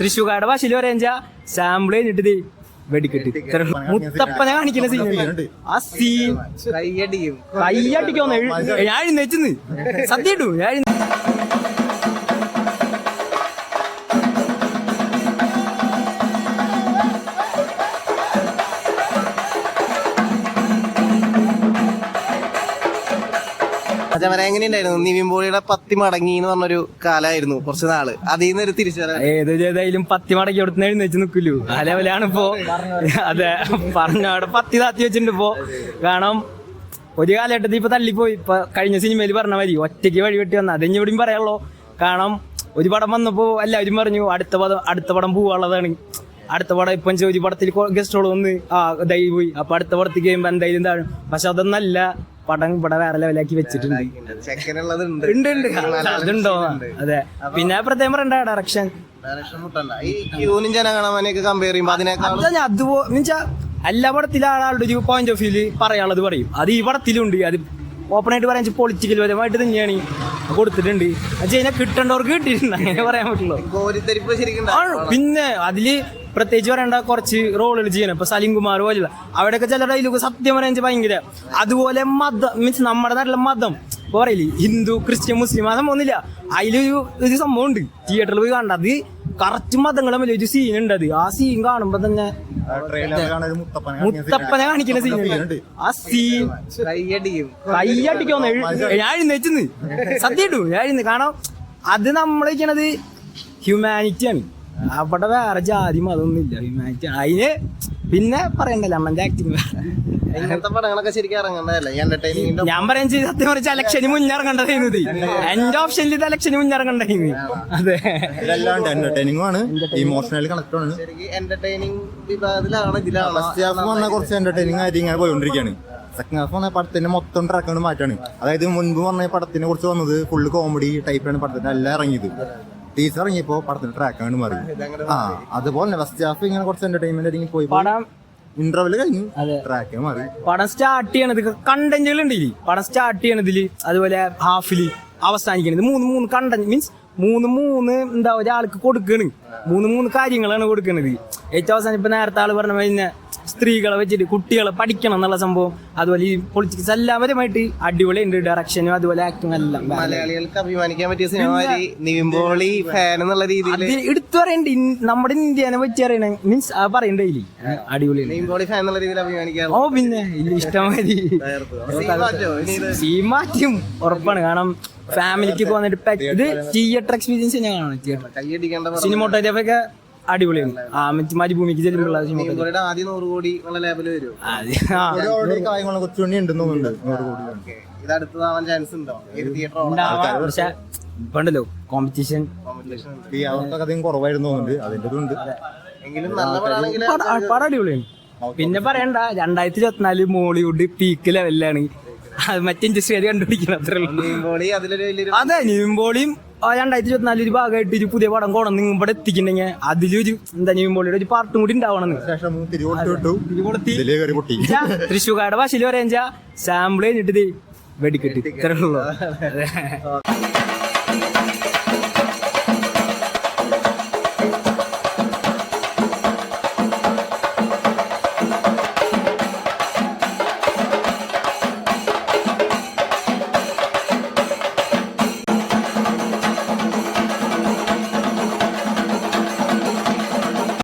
തൃശ്ശൂക്കാരുടെ ഭാഷയിൽ പറയാ സാമ്പിൾ കഴിഞ്ഞിട്ട് ദേ വെടിക്കെട്ട്. മുത്തപ്പനെ കാണിക്കുന്ന സീൻ ആ സീൻ കയ്യടിക്കും. കയ്യടിക്കോന്ന് ഞാൻ എഴുന്നേറ്റുന്ന് സത്യം ഞാൻ അച്ഛൻ എങ്ങനെയുണ്ടായിരുന്നു? നിവിൻ പോളിയുടെ പത്തി മടങ്ങി എന്ന് പറഞ്ഞൊരു കാലായിരുന്നു കുറച്ച് നാൾ. അതിൽ നിന്ന് ഒരു തിരിച്ചുവരവ് ഏത് ചെയ്തായാലും പത്തി മടക്കി കൊടുത്ത് വെച്ച് നിൽക്കില്ലു. ലെവലാണ് ഇപ്പോ? അതെ പറഞ്ഞ അവിടെ പത്തി താത്തി വെച്ചിട്ടുണ്ട് ഇപ്പോ. കാരണം ഒരു കാലഘട്ടത്തിൽ ഇപ്പൊ തള്ളിപ്പോയി. ഇപ്പൊ കഴിഞ്ഞ സിനിമയിൽ പറഞ്ഞ മതി ഒറ്റയ്ക്ക് വഴി വെട്ടി വന്ന അതെ ഇവിടെയും പറയാനുള്ളൂ. കാരണം ഒരു പടം വന്നപ്പോ എല്ലാവരും പറഞ്ഞു അടുത്ത പടം അടുത്ത പടം പോവാനുള്ളതാണ്. അടുത്ത പടം ഇപ്പം ഒരു പടത്തിൽ ഗസ്റ്റുകൾ വന്ന് ആ ഇതായി പോയി. അപ്പൊ അടുത്ത പടത്തേക്ക് കഴിയുമ്പോ എന്തായാലും പക്ഷെ അതൊന്നല്ല. പടം ഇവിടെ വേറെ ലെവലാക്കി വെച്ചിട്ടുണ്ട്. ഉണ്ട്. ഉണ്ട് അതുണ്ടോ? അതെ. പിന്നെ പ്രത്യേകം പറയണ്ട ഡയറക്ഷൻ എല്ലാ പടത്തിലും ആളുടെ ഒരു പോയിന്റ് ഓഫ് വ്യൂൽ പറയാനുള്ളത് പറയും. അത് ഈ പടത്തിലുണ്ട്. അത് ഓപ്പൺ ആയിട്ട് പറയാൻ പൊളിറ്റിക്കൽ പരമായിട്ട് തന്നെയാണ്. കൊടുത്തിട്ടുണ്ട്. അത് കഴിഞ്ഞാൽ കിട്ടേണ്ടവർക്ക് കിട്ടിയിട്ടുണ്ട്. അങ്ങനെ പറയാൻ പറ്റുള്ളൂ. പിന്നെ അതിൽ പ്രത്യേകിച്ച് പറയേണ്ട കുറച്ച് റോളുകൾ ചെയ്യണം. ഇപ്പൊ സലീം കുമാർ പോലുള്ള അവിടെയൊക്കെ ചില ഡയലോഗ് സത്യം പറയാൻ ഭയങ്കര അതുപോലെ മതം മീൻസ് നമ്മുടെ നാട്ടിലെ മതം. ഇപ്പൊ പറയില്ലേ ഹിന്ദു ക്രിസ്ത്യൻ മുസ്ലിം ആ സംഭവം ഒന്നുമില്ല അതിലൊരു ഒരു സംഭവം ഉണ്ട്. തിയേറ്ററിൽ പോയി കണ്ടത് അത് കറക്റ്റ് മതങ്ങളെ തമ്മിൽ ഒരു സീൻ ഉണ്ട് അത്. ആ സീൻ കാണുമ്പോ തന്നെ മുത്തപ്പനെ കാണിക്കുന്ന സീൻ ആ സീൻ കയ്യടിക്കും. കയ്യടിക്കോന്ന് ഞാൻ എഴുന്നേറ്റുന്ന്. സത്യം ഞാൻ എഴുന്ന കാരണം അത് നമ്മൾ ചെയ്യണത് ഹ്യൂമാനിറ്റി ആണ്. അവിടെ വേറെ ജാതി അതൊന്നുമില്ല ഇല്ല. ഹ്യൂമാനിറ്റി അതിന് പിന്നെ പറയണ്ടല്ലോ അമ്മന്റെ ആക്ടിങ് ഇങ്ങനത്തെ പടങ്ങളൊക്കെ ശരിക്കും ഞാൻ പറയാൻ ചെയ്ത് സത്യം പറഞ്ഞ ഇലക്ഷന് മുന്നിറങ്ങേണ്ടതായിരുന്നു ഇത്. എന്റെ ഓപ്ഷനിൽ ഇത് ഇലക്ഷന് മുന്നിറങ്ങണ്ടായിരുന്നു അതെ. ഇതല്ലാണ്ട് എന്റർടൈനിങ് ആണ്. ഇമോഷണലി കണക്ട് ആണ്. ശരിക്കും എന്റർടൈനിങ് വിഭാഗത്തിലാണ് ഇതിലാണ്? ഫസ്റ്റ് ഹാഫ് വന്ന കുറച്ച് എന്റർടൈനിങ് ആയിട്ട് ഇങ്ങനെ പോയിക്കൊണ്ടിരിക്കുകയാണ്. സെക്കൻഡ് ഹാഫ് വന്ന പടത്തിന്റെ മൊത്തം ട്രാക്കാണ് മാറ്റാണ്. അതായത് മുൻപ് വന്ന പടത്തിനെ കുറിച്ച് വന്നത് ഫുള്ള് കോമഡി ടൈപ്പാണ് പടത്തിന്റെ എല്ലാം ഇറങ്ങിയത്. ടീച്ചർ ഇറങ്ങിയപ്പോ പടത്തിന്റെ ട്രാക്കാണ് മാറി ആ അതുപോലെ തന്നെ ഫസ്റ്റ് ഹാഫ് ഇങ്ങനെ കുറച്ച് എന്റർടൈൻമെന്റ് ആയിട്ട് പോയി. പടം ഇന്റർവെൽ കഴിഞ്ഞു. ട്രാക്ക് മാറി പടം സ്റ്റാർട്ട് ചെയ്യണത് കണ്ടന്റുകൾ ഉണ്ടില്ലേ പടം സ്റ്റാർട്ട് ചെയ്യണതിൽ അതുപോലെ ഹാഫിൽ അവസാനിക്കണത് മൂന്ന് മൂന്ന് കണ്ടന്റ് മീൻസ് മൂന്ന് മൂന്ന് എന്താ ഒരാൾക്ക് കൊടുക്കണ്. മൂന്ന് മൂന്ന് കാര്യങ്ങളാണ് കൊടുക്കുന്നത് ഏറ്റവും അവസാനം ഇപ്പം നേരത്തെ ആൾ പറഞ്ഞ കഴിഞ്ഞാൽ സ്ത്രീകളെ വെച്ചിട്ട് കുട്ടികളെ പഠിക്കണം എന്നുള്ള സംഭവം. അതുപോലെ ഈ പൊളിറ്റിക്സ് എല്ലാവരുമായിട്ട് അടിപൊളിയുണ്ട് ഡയറക്ഷനും അതുപോലെ ആക്ടിങ് എല്ലാം. മലയാളികൾക്ക് അഭിമാനിക്കാൻ പറ്റിയ സിനിമ നിവിൻപോളി ഫാൻ എന്നുള്ള രീതിയിൽ എടുത്തു പറയണ്ട. നമ്മുടെ ഇന്ത്യനെ വെച്ച് അറിയണ മീൻസ് പറയണ്ടേ അടിപൊളി നിവിൻപോളി ഫാൻ എന്നുള്ള രീതിയിൽ അഭിമാനിക്കാം ഓ പിന്നെ ഇഷ്ടമായി ഇഷ്ടമാതിരി. മാറ്റും? ഉറപ്പാണ്. കാരണം ഫാമിലിക്ക് വന്നിട്ട് ഇത് തിയേറ്റർ എക്സ്പീരിയൻസ് ഞാൻ കാണണം തിയേറ്റർ സിനിമോട്ടോഗ്രാഫി ഒക്കെ അടിപൊളിയാണ് ആ മറ്റ് മരുഭൂമിക്ക് ചെല്ലുമ്പോൾ ആദ്യം നൂറ് കോടി എന്നുള്ള വരും. കാര്യങ്ങളെ ഉണ്ടെന്ന് തോന്നുന്നുണ്ട്. ഇത് അടുത്തതാവാൻ ചാൻസ് ഉണ്ടോ? ഏത് തിയേറ്റർ ഉണ്ടാവാം. പക്ഷെ ഇപ്പണ്ടല്ലോ കോമ്പറ്റീഷൻ കോമ്പറ്റീഷൻ ഈ അവർക്കൊക്കെ അധികം കുറവായിരുന്നു അതിന്റെ ഉണ്ട് എങ്കിലും നല്ല പടാണെങ്കിൽ പടം അടിപൊളിയാണ്. പിന്നെ പറയണ്ട രണ്ടായിരത്തി ഇരുപത്തിനാല് മോളിവുഡ് പീക്ക് ലെവലിലാണ് മറ്റേ ഇൻഡസ്ട്രി കണ്ടുപിടിക്കണം അത്രേ അതെ നീമ്പോളിയും രണ്ടായിരത്തി ഇരുപത്തിനാല് ഒരു ഭാഗമായിട്ട് ഒരു പുതിയ പടം കോണം നിങ്ങൾ ഇവിടെ എത്തിക്കുന്നെങ്കിൽ അതിലൊരു എന്താ നീമ്പോളിയുടെ ഒരു പാർട്ടും കൂടി ഉണ്ടാവണം തൃശ്ശൂക്കാരുടെ ഭാഷയിൽ പറയാ സാമ്പിൾ കഴിഞ്ഞിട്ട് ദേ വെടിക്കെട്ട്. ഇത്രേ ഉള്ളൂ. അതെ.